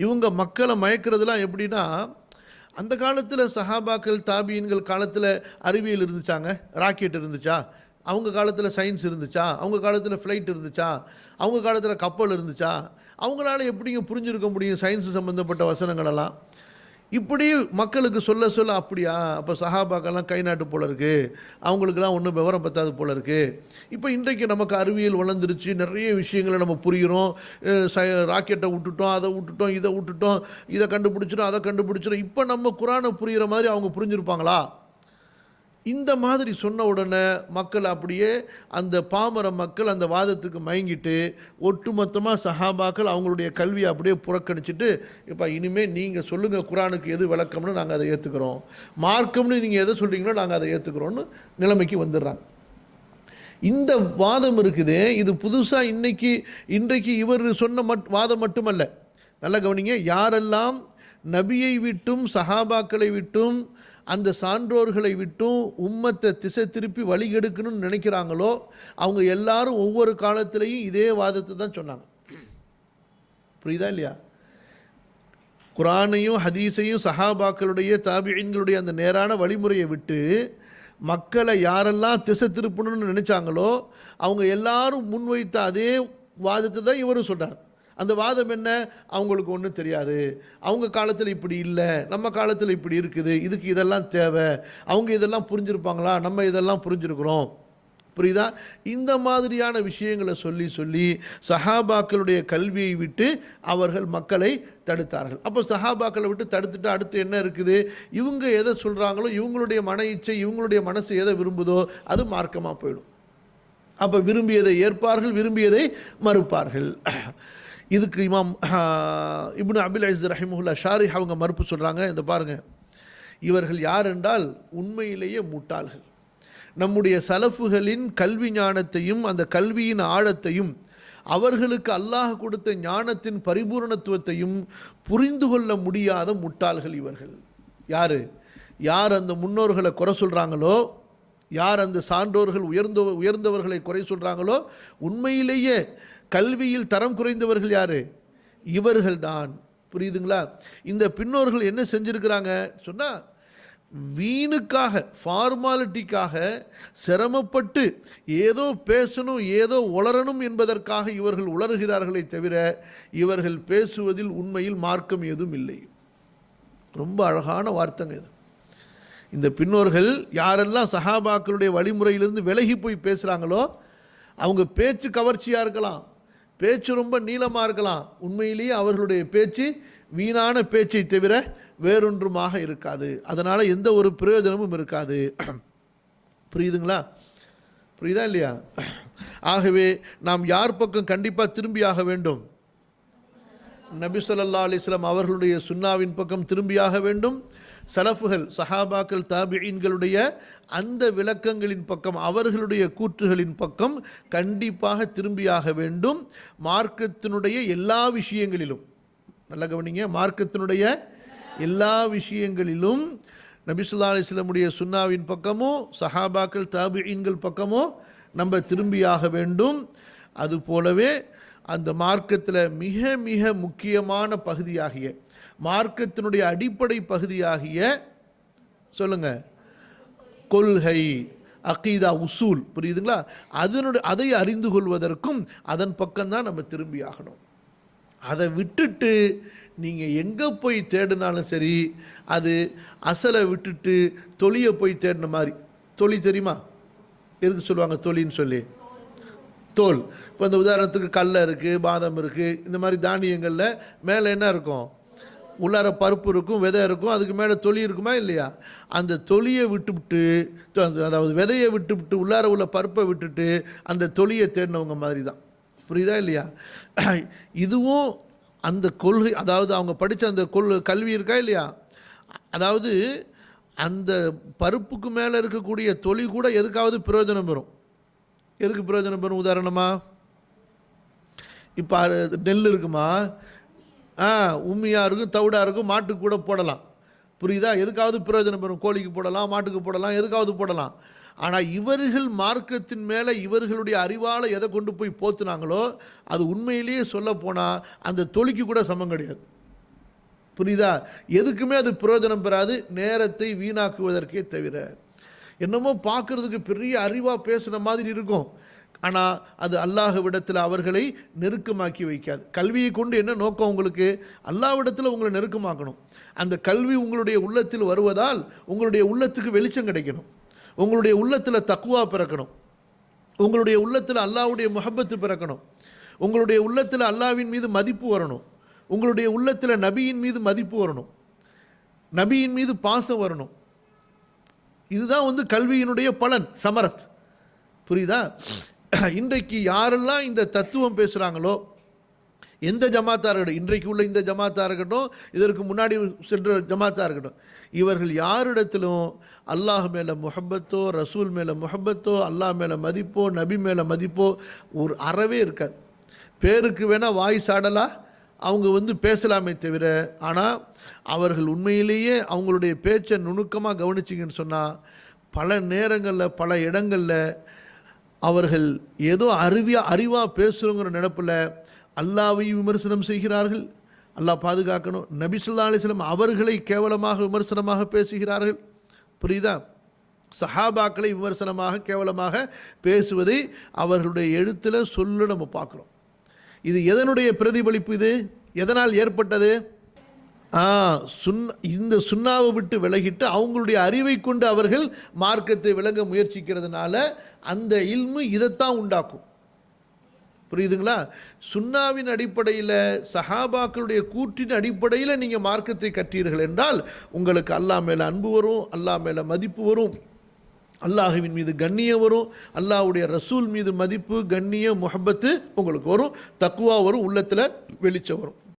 இவங்க மக்களை மயக்கிறதுலாம் எப்படின்னா அந்த காலத்தில் சஹாபாக்கள் தாபியன்கள் காலத்தில் அறிவியல் இருந்துச்சாங்க? ராக்கெட் இருந்துச்சா? அவங்க காலத்தில் சயின்ஸ் இருந்துச்சா? அவங்க காலத்தில் ஃப்ளைட் இருந்துச்சா? அவங்க காலத்தில் கப்பல் இருந்துச்சா? அவங்களால எப்படிங்க புரிஞ்சிருக்க முடியும் சயின்ஸ் சம்மந்தப்பட்ட வசனங்களெல்லாம்? இப்படி மக்களுக்கு சொல்ல சொல்ல அப்படியா? அப்போ சஹாபாக்கெல்லாம் கை நாட்டு போல இருக்குது அவங்களுக்கெல்லாம் ஒன்றும் விவரம் பத்தாது போல இருக்குது இப்போ இன்றைக்கு நமக்கு அறிவியல் வளர்ந்துருச்சு. நிறைய விஷயங்களை நம்ம புரிகிறோம். ச ராக்கெட்டை விட்டுட்டோம் அதை விட்டுட்டோம் இதை விட்டுட்டோம் இதை கண்டுபிடிச்சிடும் அதை கண்டுபிடிச்சிடும் இப்போ நம்ம குரானை புரிகிற மாதிரி அவங்க புரிஞ்சிருப்பாங்களா? இந்த மாதிரி சொன்ன உடனே மக்கள் அப்படியே அந்த பாமர மக்கள் அந்த வாதத்துக்கு மயங்கிட்டு ஒட்டுமொத்தமாக சஹாபாக்கள் அவங்களுடைய கல்வியை அப்படியே புறக்கணிச்சிட்டு இப்போ இனிமேல் நீங்கள் சொல்லுங்கள் குரானுக்கு எது விளக்கம்னு நாங்கள் அதை ஏற்றுக்கிறோம் மார்க்கம்னு நீங்கள் எதை சொல்கிறீங்களோ நாங்கள் அதை ஏற்றுக்கிறோன்னு நிலைமைக்கு வந்துடுறாங்க. இந்த வாதம் இருக்குதே இது புதுசாக இன்றைக்கி இன்றைக்கு இவர் சொன்ன மட் வாதம் மட்டுமல்ல. நல்ல கவனிங்க யாரெல்லாம் நபியை விட்டும் சஹாபாக்களை விட்டும் அந்த சான்றோர்களை விட்டும் உம்மத்தை திசை திருப்பி வழிகெடுக்கணும்னு நினைக்கிறாங்களோ அவங்க எல்லாரும் ஒவ்வொரு காலத்திலையும் இதே வாதத்தை தான் சொன்னாங்க. புரியுதா இல்லையா? குரானையும் ஹதீஸையும் சஹாபாக்களுடைய தாபியின்களுடைய அந்த நேரான வழிமுறையை விட்டு மக்களை யாரெல்லாம் திசை திருப்பணும்னு நினைச்சாங்களோ அவங்க எல்லாரும் முன்வைத்த அதே வாதத்தை தான் இவரும் சொல்கிறார் அந்த வாதம் என்ன? அவங்களுக்கு ஒன்றும் தெரியாது. அவங்க காலத்தில் இப்படி இல்லை. நம்ம காலத்தில் இப்படி இருக்குது. இதுக்கு இதெல்லாம் தேவை. அவங்க இதெல்லாம் புரிஞ்சிருப்பாங்களா? நம்ம இதெல்லாம் புரிஞ்சுருக்குறோம். புரியுதா? இந்த மாதிரியான விஷயங்களை சொல்லி சொல்லி சஹாபாக்களுடைய கல்வியை விட்டு அவர்கள் மக்களை தடுத்தார்கள். அப்போ சஹாபாக்களை விட்டு தடுத்துட்டு அடுத்து என்ன இருக்குது? இவங்க எதை சொல்கிறாங்களோ இவங்களுடைய மன இச்சை இவங்களுடைய மனசு எதை விரும்புதோ அது மார்க்கமாக போயிடும். அப்போ விரும்பியதை ஏற்பார்கள் விரும்பியதை மறுப்பார்கள். இதுக்கு இமாம் இப்னு அபில் அஸ் ரஹிமுல்லா ஷாரி அவங்க மறுப்பு சொல்கிறாங்க இந்த பாருங்கள் இவர்கள் யார் என்றால் உண்மையிலேயே முட்டாள்கள். நம்முடைய சலஃபுகளின் கல்வி ஞானத்தையும் அந்த கல்வியின் ஆழத்தையும் அவர்களுக்கு அல்லாஹ் கொடுத்த ஞானத்தின் பரிபூரணத்துவத்தையும் புரிந்து கொள்ள முடியாத முட்டாள்கள் இவர்கள். யார்? யார் அந்த முன்னோர்களை குறை சொல்கிறாங்களோ யார் அந்த சான்றோர்கள் உயர்ந்த உயர்ந்தவர்களை குறை சொல்கிறாங்களோ உண்மையிலேயே கல்வியில் தரம் குறைந்தவர்கள் யார்? இவர்கள்தான். புரியுதுங்களா? இந்த பின்னோர்கள் என்ன செஞ்சுருக்கிறாங்க? சொன்னால் வீணுக்காக ஃபார்மாலிட்டிக்காக சிரமப்பட்டு ஏதோ பேசணும் ஏதோ உளரணும் என்பதற்காக இவர்கள் உளறுகிறார்களே தவிர இவர்கள் பேசுவதில் உண்மையில் மார்க்கம் எதுவும் இல்லை. ரொம்ப அழகான வார்த்தைங்க இது. இந்த பின்னோர்கள் யாரெல்லாம் சஹாபாக்களுடைய வழிமுறையிலிருந்து விலகி போய் பேசுகிறாங்களோ அவங்க பேச்சு கவர்ச்சியாக இருக்கலாம் பேச்சு ரொம்ப நீளமாக இருக்கலாம். உண்மையிலேயே அவர்களுடைய பேச்சு வீணான பேச்சை தவிர வேறொன்றுமாக இருக்காது. அதனால் எந்த ஒரு பிரயோஜனமும் இருக்காது. புரியுதுங்களா? புரியுதா இல்லையா? ஆகவே நாம் யார் பக்கம் கண்டிப்பாக திரும்பியாக வேண்டும்? நபி ஸல்லல்லாஹு அவர்களுடைய சுன்னாவின் பக்கம் திரும்பியாக வேண்டும். சலஃபுகள் சஹாபாக்கள் தாபியின்களுடைய அந்த விளக்கங்களின் பக்கம் அவர்களுடைய கூற்றுகளின் பக்கம் கண்டிப்பாக திரும்பியாக வேண்டும். மார்க்கத்தினுடைய எல்லா விஷயங்களிலும் நல்ல கவனிங்க மார்க்கத்தினுடைய எல்லா விஷயங்களிலும் நபிசுல்லா அலிஸ்லமுடைய சுன்னாவின் பக்கமோ சஹாபாக்கள் தாபியின்கள் பக்கமோ நம்ம திரும்பியாக வேண்டும். அது போலவே அந்த மார்க்கத்தில் மிக மிக முக்கியமான பகுதியாகிய மார்க்கத்தினுடைய அடிப்படை பகுதியாகிய சொல்லுங்க கொள்கை அகீதா உசூல் புரியுதுங்களா? அதனுடைய அதை அறிந்து கொள்வதற்கும் அதன் பக்கம்தான் நம்ம திரும்பி ஆகணும். அதை விட்டுட்டு நீங்கள் எங்கே போய் தேடினாலும் சரி அது அசலை விட்டுட்டு தொழியை போய் தேடின மாதிரி. தொழி தெரியுமா? எதுக்கு சொல்லுவாங்க தொழின்னு சொல்லி? தோல். இப்போ இந்த உதாரணத்துக்கு கடல இருக்குது பாதாம் இருக்குது இந்த மாதிரி தானியங்களில் மேலே என்ன இருக்கும்? உள்ளார பருப்பு இருக்கும் விதை இருக்கும் அதுக்கு மேலே தொலி இருக்குமா இல்லையா? அந்த தொலியை விட்டுவிட்டு அந்த- அதாவது விதையை விட்டுவிட்டு உள்ளார உள்ள பருப்பை விட்டுட்டு அந்த தொலியை தேடினவங்க மாதிரி தான் புரியுதா இல்லையா? இதுவும் அந்த கொள்கை அதாவது அவங்க படித்த அந்த கொள் கல்வி இருக்கா இல்லையா? அதாவது அந்த பருப்புக்கு மேலே இருக்கக்கூடிய தொழில் கூட எதுக்காவது பிரயோஜனம் பெறும் எதுக்கு பிரயோஜனம் பெறும்? உதாரணமா இப்போ நெல் இருக்குமா? ஆ உண்மையாக இருக்கும் தவிடாக இருக்கும் மாட்டுக்கு கூட போடலாம். புரியுதா? எதுக்காவது பிரயோஜனம் பெறும்? கோழிக்கு போடலாம் மாட்டுக்கு போடலாம் எதுக்காவது போடலாம். ஆனால் இவர்கள் மார்க்கத்தின் மேலே இவர்களுடைய அறிவால் எதை கொண்டு போய் போத்துனாங்களோ அது உண்மையிலேயே சொல்ல போனால் அந்த தொழிக்கு கூட சமம் கிடையாது. புரியுதா? எதுக்குமே அது பிரயோஜனம் பெறாது நேரத்தை வீணாக்குவதற்கே தவிர. என்னமோ பார்க்குறதுக்கு பெரிய அறிவாக பேசுன மாதிரி இருக்கும். ஆனால் அது அல்லாஹ்விடத்தில் அவர்களை நெருக்கமாக்கி வைக்காது. கல்வியை கொண்டு என்ன நோக்கம் உங்களுக்கு? அல்லாவிடத்தில் உங்களை நெருக்கமாக்கணும். அந்த கல்வி உங்களுடைய உள்ளத்தில் வருவதால் உங்களுடைய உள்ளத்துக்கு வெளிச்சம் கிடைக்கணும். உங்களுடைய உள்ளத்தில் தக்குவா பிறக்கணும். உங்களுடைய உள்ளத்தில் அல்லாவுடைய முகப்பத்து பிறக்கணும். உங்களுடைய உள்ளத்தில் அல்லாவின் மீது மதிப்பு வரணும். உங்களுடைய உள்ளத்தில் நபியின் மீது மதிப்பு வரணும். நபியின் மீது பாசம் வரணும். இதுதான் வந்து கல்வியினுடைய பலன் சமரத். புரியுதா? இன்றைக்கு யாரெல்லாம் இந்த தத்துவம் பேசுகிறாங்களோ எந்த ஜமாத்தாக இருக்கட்டும் இன்றைக்கு உள்ள இந்த ஜமாத்தாக இருக்கட்டும் இதற்கு முன்னாடி சென்ற ஜமாத்தாக இருக்கட்டும் இவர்கள் யாரிடத்திலும் அல்லாஹ் மேலே முஹப்பத்தோ ரசூல் மேலே முஹப்பத்தோ அல்லாஹ் மேலே மதிப்போ நபி மேலே மதிப்போ ஒரு அறவே இருக்காது. பேருக்கு வேணால் வாய் சாடலா அவங்க வந்து பேசலாமே தவிர ஆனால் அவர்கள் உண்மையிலேயே அவங்களுடைய பேச்சை நுணுக்கமாக கவனிச்சிங்கன்னு சொன்னால் பல நேரங்களில் பல இடங்களில் அவர்கள் ஏதோ அறிவியா அறிவாக பேசுகிறோங்கிற நினப்பில் அல்லாவையும் விமர்சனம் செய்கிறார்கள். அல்லாஹ் பாதுகாக்கணும். நபிசுல்லா அலிஸ்லம் அவர்களை கேவலமாக விமர்சனமாக பேசுகிறார்கள். புரியுதா? சஹாபாக்களை விமர்சனமாக கேவலமாக பேசுவதை அவர்களுடைய எழுத்தில் சொல்ல நம்ம பார்க்குறோம். இது எதனுடைய பிரதிபலிப்பு இது? எதனால் ஏற்பட்டது? ஆ சுன் இந்த சுண்ணாவை விட்டு விலகிட்டு அவங்களுடைய அறிவை கொண்டு அவர்கள் மார்க்கத்தை விளங்க முயற்சிக்கிறதுனால அந்த இல்மு இதைத்தான் உண்டாக்கும். புரியுதுங்களா? சுண்ணாவின் அடிப்படையில் சஹாபாக்களுடைய கூற்றின் அடிப்படையில் நீங்கள் மார்க்கத்தை கற்றீர்கள் என்றால் உங்களுக்கு அல்லாஹ் மேலே அன்பு வரும் அல்லாஹ் மேலே மதிப்பு வரும். அல்லாஹுவின் மீது கண்ணியம் வரும் அல்லாஹ்வுடைய ரசூல் மீது மதிப்பு கண்ணியம் முஹப்பத்து உங்களுக்கு வரும் தக்குவா வரும் உள்ளத்தில் வெளிச்சம் வரும்.